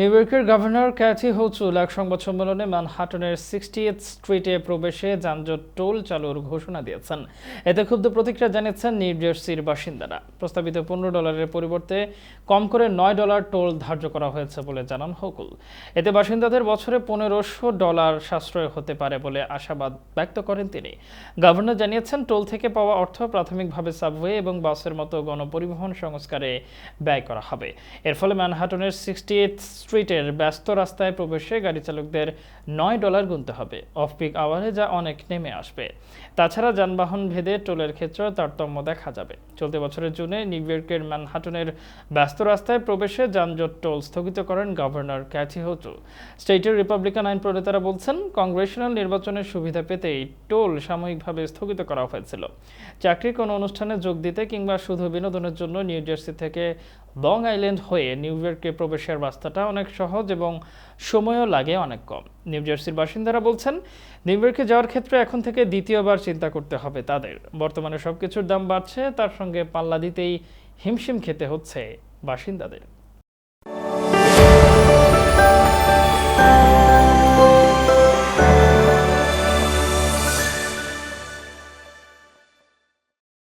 New ইয়র্কের governor Kathy Hochul এক সংবাদ সম্মেলনে ম্যানহাটনের সিক্সটিয়েথ স্ট্রিটে প্রবেশে যানজট টোল চালুর ঘোষণা দিয়েছেন। এতে ক্ষুব্ধ প্রতিক্রিয়া জানিয়েছেন নিউ জার্সির বাসিন্দারা। প্রস্তাবিত পনেরো ডলারের পরিবর্তে কম করে নয় ডলার টোল ধার্য করা হয়েছে বলে জানান হকুল এতে বাসিন্দাদের বছরে পনেরোশো ডলার সাশ্রয় হতে পারে বলে আশাবাদ ব্যক্ত করেন তিনি। গভর্নর জানিয়েছেন, টোল থেকে পাওয়া অর্থ প্রাথমিকভাবে সাবওয়ে এবং বাসের মতো গণপরিবহন সংস্কারে ব্যয় করা হবে। এর ফলে ম্যানহাটনের সিক্সটি স্ট্রিটের ব্যস্ত রাস্তায় প্রবেশে গাড়ি চালকদের নয় ডলার গুনতে হবে। অফ পিক আওয়ারে যা অনেক নেমে আসবে। তাছাড়া যানবাহন ভেদে টোলের ক্ষেত্রেও তারতম্য দেখা যাবে। চলতি বছরের জুনে নিউ ইয়র্কের ম্যানহাটনের ব্যস্ত রাস্তায় প্রবেশে যানজট টোল স্থগিত করেন গভর্নর ক্যাথি হোচু স্টেটের রিপাবলিকান আইন প্রণেতারা বলছেন, কংগ্রেশনাল নির্বাচনের সুবিধা পেতেই টোল সাময়িকভাবে স্থগিত করা হয়েছিল। চাকরির কোনো অনুষ্ঠানে যোগ দিতে কিংবা শুধু বিনোদনের জন্য নিউ জার্সি থেকে লং আইল্যান্ড হয়ে নিউ ইয়র্কে প্রবেশের রাস্তাটা অনেক সহজ এবং সময়ও লাগে অনেক কম। নিউ জার্সির বাসিন্দারা বলছেন, নিউ ইয়র্কে যাওয়ার ক্ষেত্রে এখন থেকে দ্বিতীয়বার চিন্তা করতে হবে তাদের। বর্তমানে সব কিছুর দাম বাড়ছে, তার সঙ্গে পাল্লা দিতেই হিমশিম খেতে হচ্ছে বাসিন্দাদের।